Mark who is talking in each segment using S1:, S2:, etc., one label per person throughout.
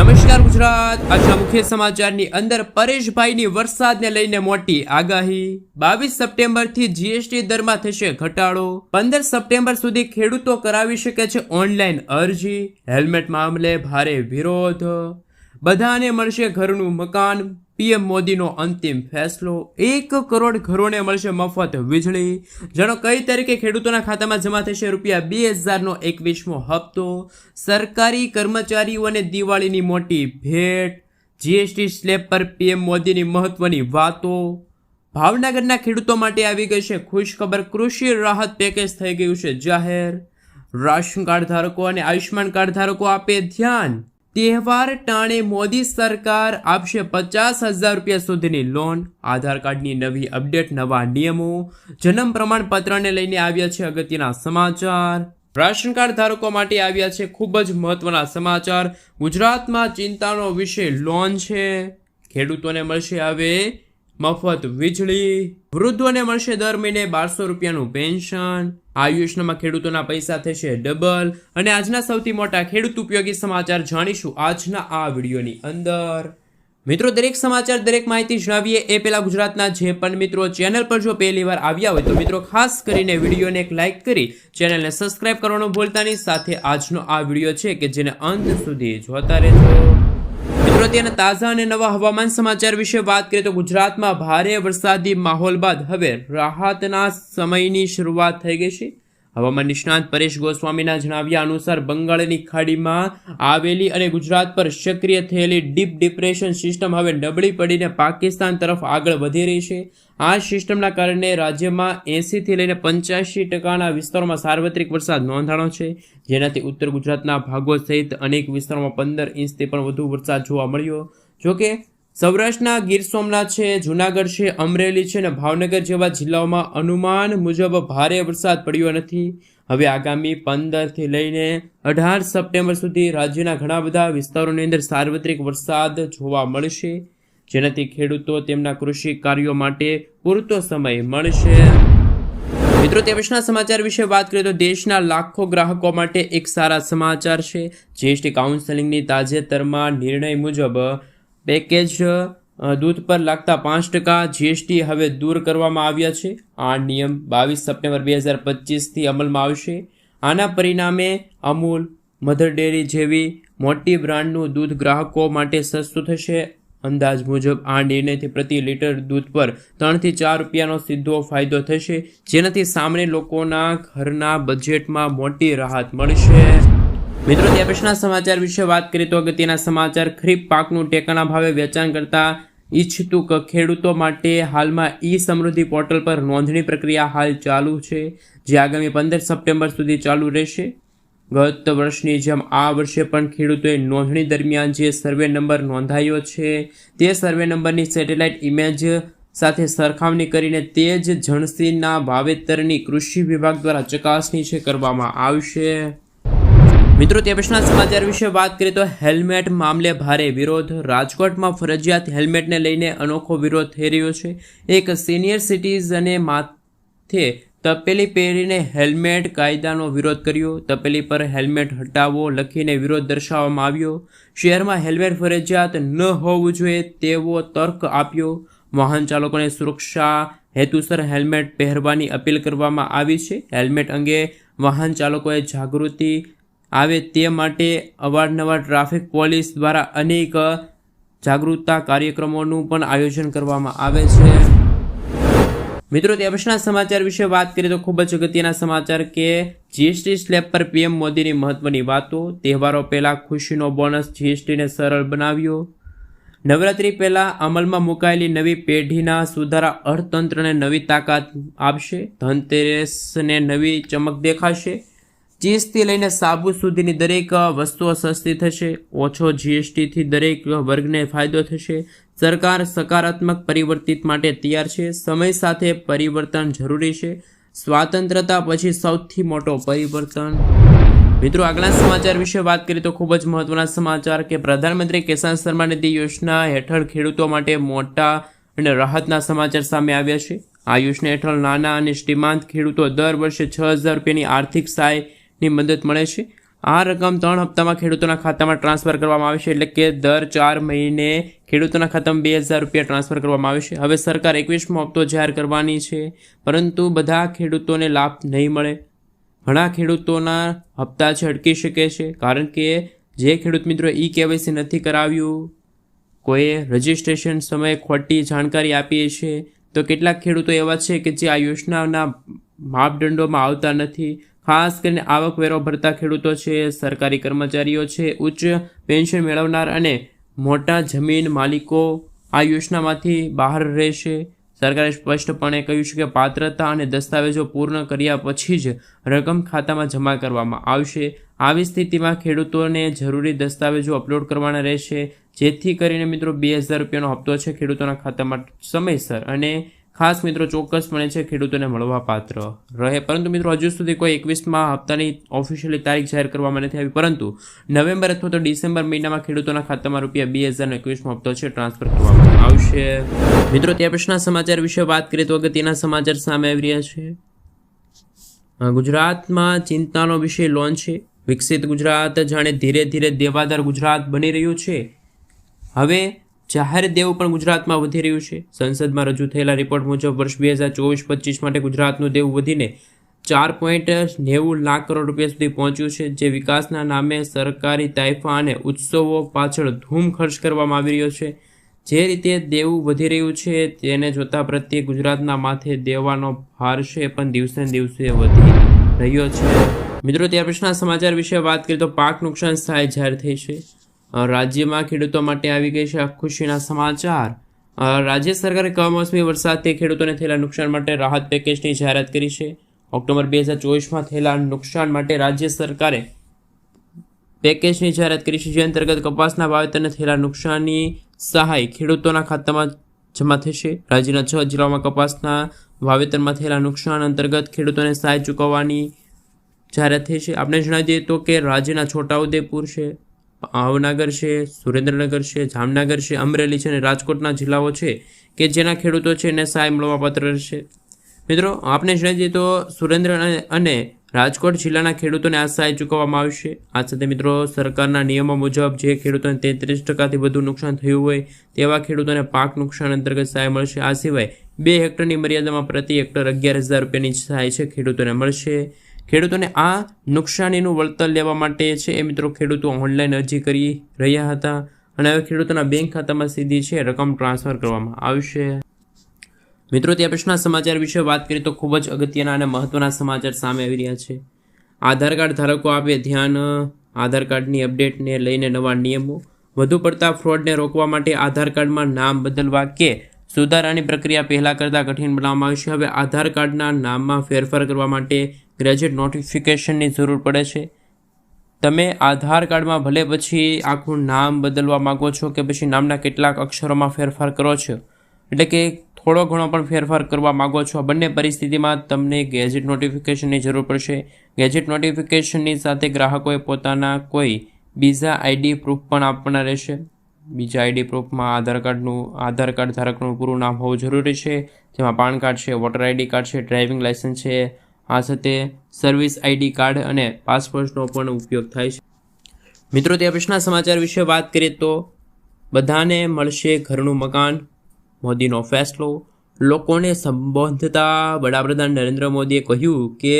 S1: નમસ્કાર ગુજરાત. આજના મુખ્ય સમાચારની અંદર પરેશભાઈની વરસાદને લઈને મોટી આગાહી. બાવીસ સપ્ટેમ્બરથી જીએસટી દરમાં થશે ઘટાડો. પંદર સપ્ટેમ્બર સુધી ખેડૂતો કરાવી શકે છે ઓનલાઈન અરજી. હેલ્મેટ મામલે ભારે વિરોધ. બધાને મળશે ઘરનું મકાન. પીએમ મોદીનો અંતિમ ફેસલો. એક કરોડ ઘરોને મળશે મફત વીજળી. જાણો કઈ તારીખે ખેડૂતોના ખાતામાં જમા થશે રૂપિયા બે હજારનો એકવીસમો હપ્તો? સરકારી કર્મચારીઓને દિવાળીની મોટી ભેટ. જીએસટી સ્લેબ પર પીએમ મોદીની મહત્વની વાતો. ભાવનગરના ખેડૂતો માટે આવી ગઈ છે ખુશખબર. કૃષિ રાહત પેકેજ થઈ ગયું છે જાહેર. રાશન કાર્ડ ધારકો અને આયુષ્યમાન કાર્ડ ધારકો આપે ધ્યાન. તહેવાર ટાણે મોદી સરકાર આપશે પચાસ હજાર રૂપિયા સુધીની લોન આધાર કાર્ડની નવી અપડેટ નવા નિયમો, જન્મ પ્રમાણપત્રને લઈને આવ્યા છે અગત્યના સમાચાર. રાશન કાર્ડ ધારકો માટે આવ્યા છે ખૂબ જ મહત્વના સમાચાર. ગુજરાતમાં ચિંતાનો વિષય લોન છે. ખેડૂતોને મળશે હવે મફત વીજળી. વૃદ્ધોને મળશે દર મહિને બારસો રૂપિયાનું પેન્શન. આ યોજનામાં ખેડૂતોના પૈસા થશે ડબલ. અને આજના સૌથી મોટા ખેડૂત ઉપયોગી સમાચાર જાણીશું આજના આ વિડીયોની અંદર. મિત્રો, દરેક સમાચાર, દરેક માહિતી જણાવીએ એ પહેલાં ગુજરાતના જે પણ મિત્રો ચેનલ પર જો પહેલી વાર આવ્યા હોય તો મિત્રો, ખાસ કરીને વિડીયોને એક લાઇક કરી ચેનલને સબસ્ક્રાઇબ કરવાનું ભૂલતાની સાથે આજનો આ વીડિયો છે કે જેને અંત સુધી જોતા રહેજો. મિત્રો અને તાજા અને નવા હવામાન સમાચાર વિશે વાત કરીએ તો ગુજરાતમાં ભારે વરસાદી માહોલ બાદ હવે રાહતના સમયની શરૂઆત થઈ ગઈ છે. હવામાન નિષ્ણાંત પરેશ ગોસ્વામીના જણાવ્યા અનુસાર બંગાળની ખાડીમાં આવેલી અને ગુજરાત પર સક્રિય થયેલી ડીપ ડિપ્રેશન સિસ્ટમ હવે નબળી પડીને પાકિસ્તાન તરફ આગળ વધી રહી છે. આ સિસ્ટમના કારણે રાજ્યમાં એંસીથી લઈને પંચ્યાસી ટકાના વિસ્તારોમાં સાર્વત્રિક વરસાદ નોંધાણો છે. જેનાથી ઉત્તર ગુજરાતના ભાગો સહિત અનેક વિસ્તારોમાં પંદર ઇંચથી પણ વધુ વરસાદ જોવા મળ્યો. જોકે સૌરાષ્ટ્રના ગીર સોમનાથ છે, જુનાગઢ છે, અમરેલી છે અને ભાવનગર જેવા જિલ્લાઓમાં અનુમાન મુજબ ભારે વરસાદ પડ્યો નથી. હવે આગામી પંદરથી લઈને અઢાર સપ્ટેમ્બર સુધી રાજ્યના ઘણા બધા વિસ્તારોની અંદર સાર્વત્રિક વરસાદ જોવા મળશે. જેનાથી ખેડૂતો તેમના કૃષિ કાર્યો માટે પૂરતો સમય મળશે. મિત્રો, તે પછીના સમાચાર વિશે વાત કરીએ તો દેશના લાખો ગ્રાહકો માટે એક સારા સમાચાર છે. જીએસટી કાઉન્સેલિંગની તાજેતરમાં નિર્ણય મુજબ પેકેજ દૂધ પર લાગતા પાંચ ટકા જીએસટી હવે દૂર કરવામાં આવ્યા છે. આ નિયમ બાવીસ સપ્ટેમ્બર બે હજાર પચીસથી અમલમાં આવશે. આના પરિણામે અમૂલ, મધર ડેરી જેવી મોટી બ્રાન્ડનું દૂધ ગ્રાહકો માટે સસ્તું થશે. અંદાજ મુજબ આ નિર્ણયથી પ્રતિ લીટર દૂધ પર ત્રણથી ચાર રૂપિયાનો સીધો ફાયદો થશે, જેનાથી સામાન્ય લોકોના ઘરના બજેટમાં મોટી રાહત મળશે. મિત્રો ત્યાં પછીના સમાચાર વિશે વાત કરીએ તો અગત્યના સમાચાર. ખરીફ પાકનું ટેકાના ભાવે વેચાણ કરતા ઈચ્છતુક ખેડૂતો માટે હાલમાં ઈ સમૃદ્ધિ પોર્ટલ પર નોંધણી પ્રક્રિયા હાલ ચાલુ છે, જે આગામી પંદર સપ્ટેમ્બર સુધી ચાલુ રહેશે. ગત વર્ષની જેમ આ વર્ષે પણ ખેડૂતોએ નોંધણી દરમિયાન જે સર્વે નંબર નોંધાયો છે, તે સર્વે નંબરની સેટેલાઇટ ઇમેજ સાથે સરખામણી કરીને તે જ જણસીના વાવેતરની કૃષિ વિભાગ દ્વારા ચકાસણી છે, કરવામાં આવશે. મિત્રો તે પછીના સમાચાર વિશે વાત કરીએ તો હેલ્મેટ મામલે ભારે વિરોધ. રાજકોટમાં ફરજિયાત હેલ્મેટને લઈને અનોખો વિરોધ થઈ રહ્યો છે. એક સિનિયર સિટીઝને માથે તપેલી પહેરીને હેલ્મેટ કાયદાનો વિરોધ કર્યો. તપેલી પર હેલ્મેટ હટાવો લખીને વિરોધ દર્શાવવામાં આવ્યો. શહેરમાં હેલ્મેટ ફરજિયાત ન હોવું જોઈએ તેવો તર્ક આપ્યો. વાહન ચાલકોને સુરક્ષા હેતુસર હેલ્મેટ પહેરવાની અપીલ કરવામાં આવી છે. હેલ્મેટ અંગે વાહન ચાલકોએ જાગૃતિ આવે તે માટે અવારનવાર ટ્રાફિક પોલીસ દ્વારા અનેક જાગૃતતા કાર્યક્રમોનું પણ આયોજન કરવામાં આવે છે. મિત્રો, તે સમાચાર વિશે વાત કરીએ તો ખૂબ જ અગત્યના સમાચાર કે જીએસટી સ્લેબ પર પીએમ મોદીની મહત્વની વાતો, તહેવારો પહેલાં ખુશીનો બોનસ જીએસટીને સરળ બનાવ્યો. નવરાત્રી પહેલાં અમલમાં મુકાયેલી નવી પેઢીના સુધારા અર્થતંત્રને નવી તાકાત આપશે. ધનતેરસને નવી ચમક દેખાશે. ચીઝથી લઈને સાબુ સુધીની દરેક વસ્તુઓ સસ્તી થશે, ઓછો જીએસટીથી દરેક વર્ગને ફાયદો થશે. સરકાર સકારાત્મક પરિવર્તિત માટે તૈયાર છે. સમય સાથે પરિવર્તન જરૂરી છે. સ્વાતંત્રતા પછી સૌથી મોટો પરિવર્તન. મિત્રો, આગલા સમાચાર વિશે વાત કરીએ તો ખૂબ જ મહત્વના સમાચાર કે પ્રધાનમંત્રી કિસાન સન્માન નિધિ યોજના હેઠળ ખેડૂતો માટે મોટા અને રાહતના સમાચાર સામે આવ્યા છે. આ યોજના હેઠળ નાના અને શ્રીમાંત ખેડૂતો દર વર્ષે છ હજાર રૂપિયાની આર્થિક સહાયની મદદ મળે છે. આ રકમ ત્રણ હપ્તામાં ખેડૂતોના ખાતામાં ટ્રાન્સફર કરવામાં આવશે એટલે કે દર ચાર મહિને ખેડૂતોના ખાતામાં બે હજાર રૂપિયા ટ્રાન્સફર કરવામાં આવશે હવે સરકાર એકવીસમો હપ્તો જાહેર કરવાની છે, પરંતુ બધા ખેડૂતોને લાભ નહીં મળે. ઘણા ખેડૂતોના હપ્તા છે અટકી શકે છે, કારણ કે જે ખેડૂત મિત્રો ઈ કેવાયસી નથી કરાવ્યું, કોઈએ રજિસ્ટ્રેશન સમયે ખોટી જાણકારી આપી છે, તો કેટલાક ખેડૂતો એવા છે કે જે આ યોજનાના માપદંડોમાં આવતા નથી. ખાસ કરીને આવકવેરો ભરતા ખેડૂતો છે, સરકારી કર્મચારીઓ છે, ઉચ્ચ પેન્શન મેળવનાર અને મોટા જમીન માલિકો આ યોજનામાંથી બહાર રહેશે. સરકારે સ્પષ્ટપણે કહ્યું છે કે પાત્રતા અને દસ્તાવેજો પૂર્ણ કર્યા પછી જ રકમ ખાતામાં જમા કરવામાં આવશે. આવી સ્થિતિમાં ખેડૂતોને જરૂરી દસ્તાવેજો અપલોડ કરવાના રહેશે. જેથી કરીને મિત્રો બે હજાર રૂપિયાનો હપ્તો છે ખેડૂતોના ખાતામાં સમયસર અને ખાસ મિત્રો ચોક્કસપણે છે ખેડૂતોને મળવા પાત્ર. રહે, પરંતુ મિત્રો હજુ સુધી કોઈ એકવીસમાં હપ્તાની ઓફિશિયલી તારીખ જાહેર કરવામાં નથી આવી, પરંતુ નવેમ્બર અથવા તો ડિસેમ્બર મહિનામાં ખેડૂતોના ખાતામાં રૂપિયા બે હજારનો એકવીસમાં હપ્તો છે ટ્રાન્સફર કરવામાં આવશે. મિત્રો ત્યાં પછીના સમાચાર વિશે વાત કરીએ તો અગત્યના સમાચાર સામે આવી રહ્યા છે. ગુજરાતમાં ચિંતાનો વિષય લોન છે. વિકસિત ગુજરાત જાણે ધીરે ધીરે દેવાદાર ગુજરાત બની રહ્યું છે. હવે જાહેર દેવું પણ ગુજરાતમાં વધી રહ્યું છે. સંસદમાં રજૂ થયેલા રિપોર્ટ મુજબ વર્ષ બે હજાર ચોવીસ પચીસ માટે ગુજરાતનું દેવું વધીને ચાર પોઈન્ટ નેવું લાખ કરોડ રૂપિયા સુધી પહોંચ્યું છે, જે વિકાસના નામે સરકારી તાઇફા અને ઉત્સવો પાછળ ધૂમ ખર્ચ કરવામાં આવી રહ્યો છે. જે રીતે દેવું વધી રહ્યું છે, તેને જોતા પ્રત્યે ગુજરાતના માથે દેવાનો ભાર છે, પણ દિવસે દિવસે વધી રહ્યો છે. મિત્રો, ત્યાર પછીના સમાચાર વિશે વાત કરીએ તો પાક નુકસાન સહાય જાહેર થઈ છે. રાજ્યમાં ખેડૂતો માટે આવી ગઈ છે ખુશીના સમાચાર. રાજ્ય સરકારે કમોસમી વરસાદથી ખેડૂતોને થયેલા નુકસાન માટે રાહત પેકેજની જાહેરાત કરી છે. ઓક્ટોબર બે હજાર ચોવીસમાં થયેલા નુકસાન માટે રાજ્ય સરકારે પેકેજની જાહેરાત કરી છે, જે અંતર્ગત કપાસના વાવેતરને થયેલા નુકસાનની સહાય ખેડૂતોના ખાતામાં જમા થશે. રાજ્યના છ જિલ્લાઓમાં કપાસના વાવેતરમાં થયેલા નુકસાન અંતર્ગત ખેડૂતોને સહાય ચૂકવવાની જાહેરાત થઈ છે. આપણે જણાવી દઈએ તો કે રાજ્યના છોટાઉદેપુર છે ભાવનગર છે, સુરેન્દ્રનગર છે, જામનગર છે, અમરેલી છે અને રાજકોટના જિલ્લાઓ છે કે જેના ખેડૂતો છે એને સહાય મળવાપાત્ર રહેશે. મિત્રો, આપને જણાવી દઈએ તો સુરેન્દ્ર અને રાજકોટ જિલ્લાના ખેડૂતોને આ સહાય ચૂકવવામાં આવશે. આ સાથે મિત્રો, સરકારના નિયમો મુજબ જે ખેડૂતોને તેત્રીસ ટકાથી વધુ નુકસાન થયું હોય તેવા ખેડૂતોને પાક નુકસાન અંતર્ગત સહાય મળશે. આ સિવાય બે હેક્ટરની મર્યાદામાં પ્રતિ હેક્ટર અગિયાર હજાર રૂપિયાની સહાય છે ખેડૂતોને મળશે. ખેડૂતોને આ નુકસાનીનું વળતર લેવા માટે છે. એ મિત્રો, ખેડૂતો ઓનલાઈન અરજી કરી રહ્યા હતા અને હવે ખેડૂતોના બેંક ખાતામાં સીધી છે રકમ ટ્રાન્સફર કરવામાં આવશે. મિત્રો ત્યાં પછીના સમાચાર વિશે વાત કરીએ તો ખૂબ જ અગત્યના અને મહત્ત્વના સમાચાર સામે આવી રહ્યા છે. આધાર કાર્ડ ધારકો આપે ધ્યાન, આધાર કાર્ડની અપડેટને લઈને નવા નિયમો. વધુ પડતા ફ્રોડને રોકવા માટે આધાર કાર્ડમાં નામ બદલવા કે સુધારાની પ્રક્રિયા પહેલાં કરતાં કઠિન બનાવવામાં આવશે હવે આધાર કાર્ડના નામમાં ફેરફાર કરવા માટે ગ્રેજ્યુએટ નોટિફિકેશનની જરૂર પડે છે. તમે આધાર કાર્ડમાં ભલે પછી આખું નામ બદલવા માગો છો કે પછી નામના કેટલાક અક્ષરોમાં ફેરફાર કરો છો, એટલે કે થોડો ઘણો પણ ફેરફાર કરવા માગો છો બંને પરિસ્થિતિમાં તમને ગેજેટ નોટિફિકેશનની જરૂર પડશે. ગેજેટ નોટિફિકેશનની સાથે ગ્રાહકોએ પોતાના કોઈ બીજા આઈડી પ્રૂફ પણ આપવાના રહેશે. બીજા આઈડી પ્રૂફમાં આધાર કાર્ડનું, આધાર કાર્ડ ધારકનું પૂરું નામ હોવું જરૂરી છે. જેમાં પાન કાર્ડ છે વોટર આઈડી કાર્ડ છે ડ્રાઇવિંગ લાઇસન્સ છે આ સાથે સર્વિસ આઈડી કાર્ડ અને પાસપોર્ટનો પણ ઉપયોગ થાય છે. મિત્રો ત્યાં પછીના સમાચાર વિશે વાત કરીએ તો બધાને મળશે ઘરનું મકાન, મોદીનો ફેસલો. લોકોને સંબોધતા વડાપ્રધાન નરેન્દ્ર મોદીએ કહ્યું કે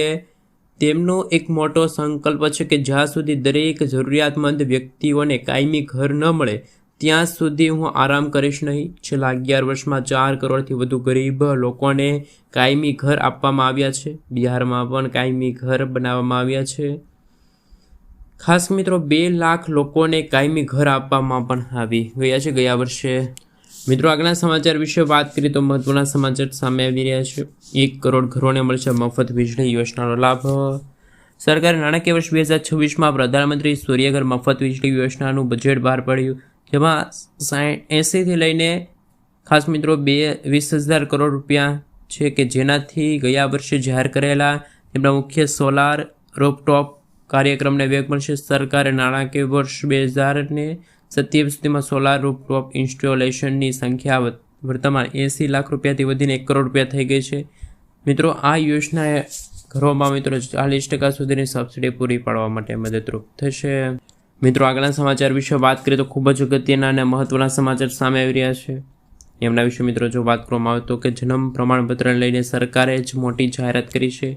S1: તેમનો એક મોટો સંકલ્પ છે કે જ્યાં સુધી દરેક જરૂરિયાતમંદ વ્યક્તિઓને કાયમી ઘર ન મળે ત્યાં સુધી હું આરામ કરીશ નહીં. છેલ્લા અગિયાર વર્ષમાં ચાર કરોડથી વધુ ગરીબ લોકોને કાયમી ઘર આપવામાં આવ્યા છે. બિહારમાં પણ કાયમી ઘર બનાવવામાં આવ્યા છે. ખાસ મિત્રો, બે લાખ લોકોને કાયમી ઘર આપવામાં પણ આવી ગયા છે ગયા વર્ષે. મિત્રો, આગળના સમાચાર વિશે વાત કરીએ તો મહત્વના સમાચાર સામે આવી રહ્યા છે. એક કરોડ ઘરોને મળશે મફત વીજળી યોજનાનો લાભ. સરકારે નાણાકીય વર્ષ બે હજાર છવ્વીસમાં પ્રધાનમંત્રી સૂર્યઘર મફત વીજળી યોજનાનું બજેટ બહાર પડ્યું. જેમાં સાઠ એંસીથી લઈને ખાસ મિત્રો બે વીસ હજાર કરોડ રૂપિયા છે કે જેનાથી ગયા વર્ષે જાહેર કરેલા તેમના મુખ્ય સોલાર રોપટોપ કાર્યક્રમને વેગ મળશે. સરકારે નાણાકીય વર્ષ બે હજારને સત્યાવીસ સુધીમાં સોલાર રોપટોપ ઇન્સ્ટોલેશનની સંખ્યા વર્તમાન એંસી લાખ રૂપિયાથી વધીને એક કરોડ રૂપિયા થઈ ગઈ છે. મિત્રો, આ યોજના ઘરોમાં મિત્રો ચાલીસ ટકા સુધીની સબસિડી પૂરી પાડવા માટે મદદરૂપ થશે. મિત્રો, આગળના સમાચાર વિશે વાત કરીએ તો ખૂબ જ અગત્યના અને મહત્વના સમાચાર સામે આવી રહ્યા છે. એમના વિશે મિત્રો, જો વાત કરવામાં આવે તો કે જન્મ પ્રમાણપત્રને લઈને સરકારે જ મોટી જાહેરાત કરી છે.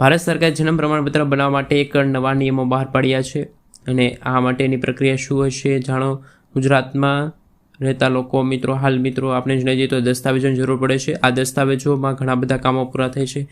S1: ભારત સરકારે જન્મ પ્રમાણપત્ર બનાવવા માટે એક નવા નિયમો બહાર પાડ્યા છે અને આ માટેની પ્રક્રિયા શું હશે જાણો ગુજરાતમાં રહેતા લોકો, મિત્રો, હાલ મિત્રો, આપણે જણાવીએ તો દસ્તાવેજોની જરૂર પડે છે. આ દસ્તાવેજોમાં ઘણા બધા કામો પૂરા થાય છે.